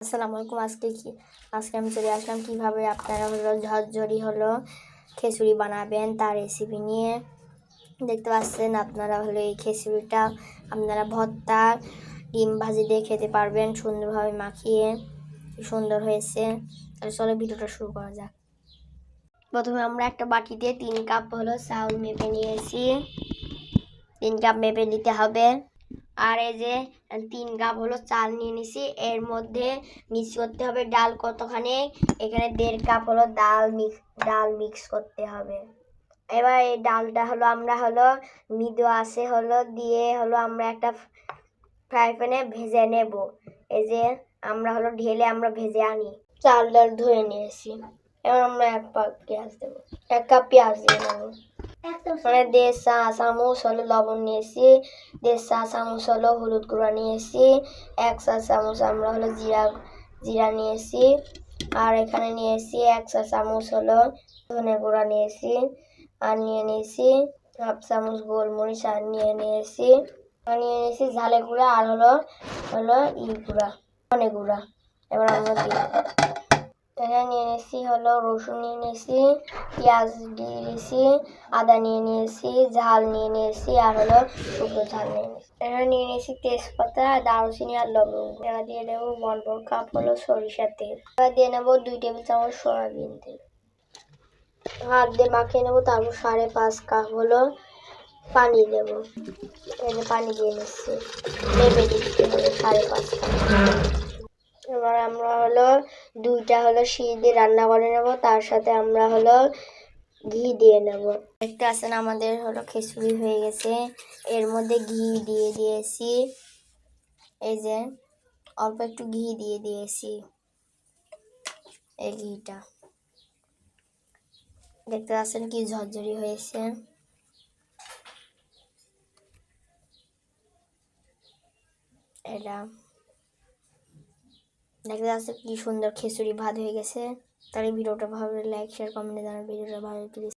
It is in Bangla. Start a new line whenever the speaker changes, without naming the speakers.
আসসালামু আলাইকুম, আজকে কি আজকে আমি চলে আসলাম কীভাবে আপনারা হলো ঝরঝরি হলো খিচুড়ি বানাবেন তার রেসিপি নিয়ে। দেখতে পাচ্ছেন আপনারা হলো এই খিচুড়িটা, আপনারা ভর্তা, ডিম ভাজি দিয়ে খেতে পারবেন সুন্দরভাবে মাখিয়ে সুন্দর হয়েছে। তাহলে চলো ভিডিওটা শুরু করা যাক। প্রথমে আমরা একটা বাটিতে তিন কাপ হলো চাউল মেপে নিয়েছি। তিন কাপ মেপে নিতে হবে। আর এই যে তিন কাপ হলো চাল নিয়ে নিছি। এর মধ্যে মিক্স করতে হবে ডাল কতখানি? এখানে দেড় কাপ হলো ডাল মিক্স ডাল মিক্স করতে হবে। এবার এই ডালটা হলো আমরা হলো মৃদু আছে হলো দিয়ে হলো আমরা একটা ফ্রাই প্যানে ভেজে নেব। এই যে, আমরা হলো ঢেলে আমরা ভেজে আনি। চাল ডাল ধুয়ে নিয়েছি। এবার আমরা এক পাক পেঁয়াজ দেবো। এক কাপ পেঁয়াজ দিয়ে নেব। মানে দেড় চা চামচ হলো লবণ নিয়েছি। দেড় চা হলো হলুদ গুঁড়া নিয়েছি। এক চা চামচ আমরা হলো জিরা জিরা নিয়েছি। আর এখানে নিয়েছি এক চা চামচ হলো ধনে গুঁড়া নিয়েছি, আর নিয়ে নিয়েছি হাফ চামচ গোলমরিচ, আর নিয়ে নিয়েছি, আর নিয়ে নিয়েছি ঝালে গুঁড়া, আর হলো হলো ই গুঁড়া, ধনে গুঁড়া। এবার আমরা দিই এখানে নিয়ে নিয়েছি, হলো রসুন নিয়ে নিয়েছি, পেঁয়াজ দিয়ে নিয়েছি আদা নিয়ে নিয়েছি, ঝাল নিয়ে নিয়েছি আর হলো শুকনো ঝাল নিয়ে নিয়েছি। এখানে নিয়ে নিয়েছি তেজপাতা, দারুচিনি আর লবঙ্গ। এবার দিয়ে নেব বন কাপ হলো সরিষার তেল। এবার দিয়ে নেব দুই টেবিল চামচ সয়াবিন তেল। হাত দিয়ে মাখিয়ে নেব, তারপর সাড়ে পাঁচ কাপ হলো পানি দেবো। যে পানি দিয়ে নিচ্ছি। নেবে দিচ্ছি, সাড়ে পাঁচ কাপ এবার আমরা হলো দুইটা হলো সিঁড়ি দিয়ে রান্না করে নেব, তার সাথে আমরা হলো ঘি দিয়ে নেব। দেখতে আসেন আমাদের হলো খিচুড়ি হয়ে গেছে। এর মধ্যে ঘি দিয়ে দিয়েছি। এই যে অল্প একটু ঘি দিয়ে দিয়েছি। এই ঘিটা। দেখতে পাচ্ছেন কি ঝরঝরি হয়েছে। এটা দেখতে যাচ্ছে কি সুন্দর খিচুড়ি ভাত হয়ে গেছে। তাহলে ভিডিওটা ভালো লাইক শেয়ার কমেন্টে জানাবেন। ভিডিওটা ভালো প্লিজ